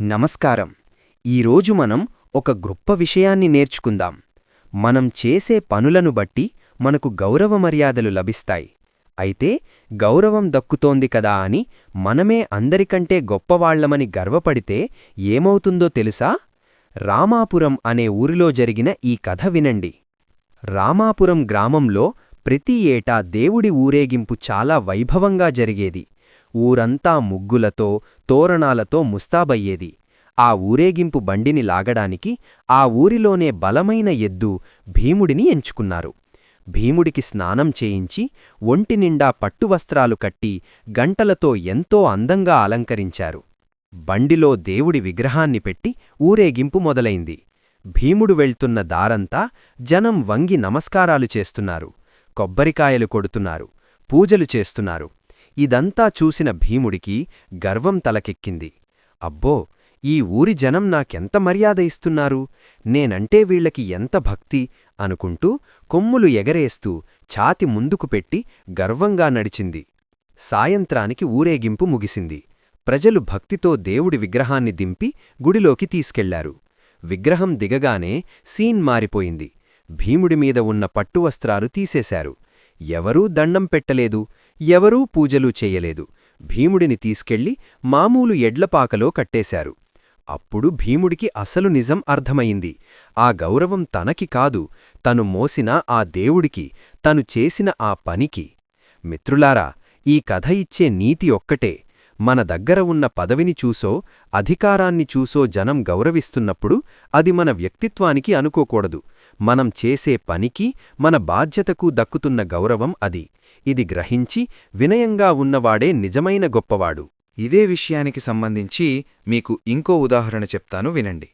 నమస్కారం. ఈరోజు మనం ఒక గొప్ప విషయాన్ని నేర్చుకుందాం. మనం చేసే పనులను బట్టి మనకు గౌరవ మర్యాదలు లభిస్తాయి. అయితే గౌరవం దక్కుతోంది కదా అని మనమే అందరికంటే గొప్పవాళ్ళమని గర్వపడితే ఏమవుతుందో తెలుసా? రామాపురం అనే ఊరిలో జరిగిన ఈ కథ వినండి. రామాపురం గ్రామంలో ప్రతి ఏటా దేవుడి ఊరేగింపు చాలా వైభవంగా జరిగేది. ఊరంతా ముగ్గులతో తోరణాలతో ముస్తాబయ్యేది. ఆ ఊరేగింపు బండిని లాగడానికి ఆ ఊరిలోనే బలమైన ఎద్దు భీముడిని ఎంచుకున్నారు. భీముడికి స్నానం చేయించి ఒంటినిండా పట్టువస్త్రాలు కట్టి గంటలతో ఎంతో అందంగా అలంకరించారు. బండిలో దేవుడి విగ్రహాన్ని పెట్టి ఊరేగింపు మొదలైంది. భీముడు వెళ్తున్న దారంతా జనం వంగి నమస్కారాలు చేస్తున్నారు. కొబ్బరికాయలు కొడుతున్నారు పూజలు చేస్తున్నారు. ఇదంతా చూసిన భీముడికి గర్వం తలకెక్కింది. అబ్బో ఈ ఊరి జనం నాకెంత మర్యాద ఇస్తున్నారు? నేనంటే వీళ్ళకి ఎంత భక్తి? అనుకుంటూ కొమ్ములు ఎగరేస్తూ ఛాతి ముందుకు పెట్టి గర్వంగా నడిచింది. సాయంత్రానికి ఊరేగింపు ముగిసింది. ప్రజలు భక్తితో దేవుడి విగ్రహాన్ని దింపి గుడిలోకి తీసుకెళ్ళారు. విగ్రహం దిగగానే సీన్ మారిపోయింది. భీముడి మీద ఉన్న పట్టువస్త్రాలు తీసేశారు. ఎవరూ దండం పెట్టలేదు ఎవరూ పూజలు చేయలేదు. భీముడిని తీసుకెళ్ళి మామూలు ఎడ్లపాకలో కట్టేశారు. అప్పుడు భీముడికి అసలు నిజం అర్థమయింది ఆ గౌరవం తనకి కాదు తను మోసిన ఆ దేవుడికి తను చేసిన ఆ పనికి. మిత్రులారా ఈ కథ ఇచ్చే నీతి ఒక్కటే. మన దగ్గర ఉన్న పదవిని చూసో అధికారాన్ని చూసో జనం గౌరవిస్తున్నప్పుడు అది మన వ్యక్తిత్వానికి అనుకోకూడదు. మనం చేసే పనికి మన బాధ్యతకు దక్కుతున్న గౌరవం అది. ఇది గ్రహించి వినయంగా ఉన్నవాడే నిజమైన గొప్పవాడు. ఇదే విషయానికి సంబంధించి మీకు ఇంకో ఉదాహరణ చెప్తాను వినండి.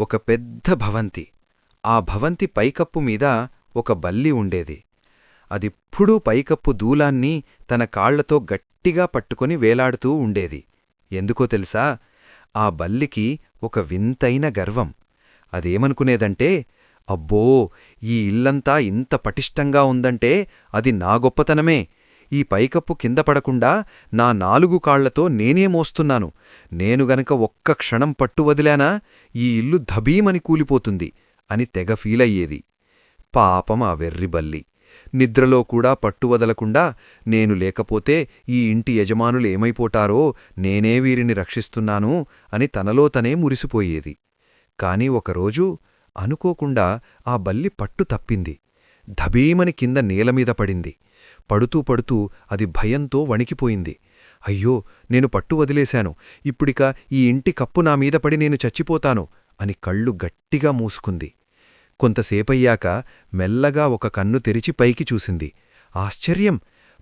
ఒక పెద్ద భవంతి. ఆ భవంతి పైకప్పు మీద ఒక బల్లి ఉండేది. అదిప్పుడూ పైకప్పు దూలాన్ని తన కాళ్ళతో గట్టిగా పట్టుకొని వేలాడుతూ ఉండేది. ఎందుకో తెలుసా? ఆ బల్లికి ఒక వింతైన గర్వం. అదేమనుకునేదంటే అబ్బో ఈ ఇల్లంతా ఇంత పటిష్టంగా ఉందంటే అది నా గొప్పతనమే. ఈ పైకప్పు కింద పడకుండా నా నాలుగు కాళ్ళతో నేనే మోస్తున్నాను. నేను గనక ఒక్క క్షణం పట్టు వదిలానా ఈ ఇల్లు ధబీమని కూలిపోతుంది అని తెగ ఫీలయ్యేది. పాపం ఆ వెర్రిబల్లి నిద్రలో కూడా పట్టువదలకుండా నేను లేకపోతే ఈ ఇంటి యజమానులు ఏమైపోటారో నేనే వీరిని రక్షిస్తున్నాను అని తనలో తనే మురిసిపోయేది. కాని ఒకరోజు అనుకోకుండా ఆ బల్లి పట్టు తప్పింది. ధబీమని కింద నేలమీద పడింది. పడుతూ పడుతూ అది భయంతో వణికిపోయింది. అయ్యో నేను పట్టు వదిలేశాను. ఇప్పుడిక ఈ ఇంటి కప్పు నా మీద పడి నేను చచ్చిపోతాను అని కళ్ళు గట్టిగా మూసుకుంది. కొంతసేపయ్యాక మెల్లగా ఒక కన్ను తెరిచి పైకి చూసింది. ఆశ్చర్యం!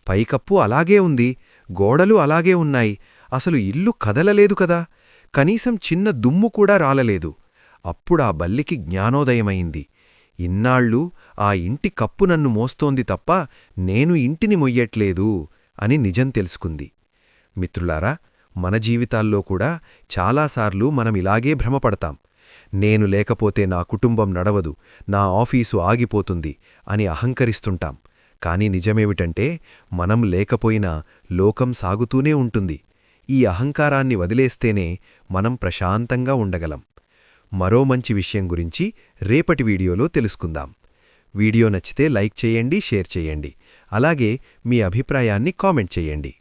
పైకప్పు అలాగే ఉంది. గోడలు అలాగే ఉన్నాయి. అసలు ఇల్లు కదలలేదు కదా! కనీసం చిన్న దుమ్ము కూడా రాలలేదు. అప్పుడా బల్లికి జ్ఞానోదయమైంది. ఇన్నాళ్ళు ఆ ఇంటి కప్పు నన్ను మోస్తోంది తప్ప నేను ఇంటిని మొయ్యట్లేదు అని నిజం తెలుసుకుంది. మిత్రులారా మన జీవితాల్లో కూడా చాలాసార్లు మనం ఇలాగే భ్రమపడతాం. నేను లేకపోతే నా కుటుంబం నడవదు నా ఆఫీసు ఆగిపోతుంది అని అహంకరిస్తుంటాం. కాని నిజమేమిటంటే మనం లేకపోయినా లోకం సాగుతూనే ఉంటుంది. ఈ అహంకారాన్ని వదిలేస్తేనే మనం ప్రశాంతంగా ఉండగలం. మరో మంచి విషయం గురించి రేపటి వీడియోలో తెలుసుకుందాం. వీడియో నచ్చితే లైక్ చేయండి షేర్ చేయండి. అలాగే మీ అభిప్రాయాన్ని కామెంట్ చేయండి.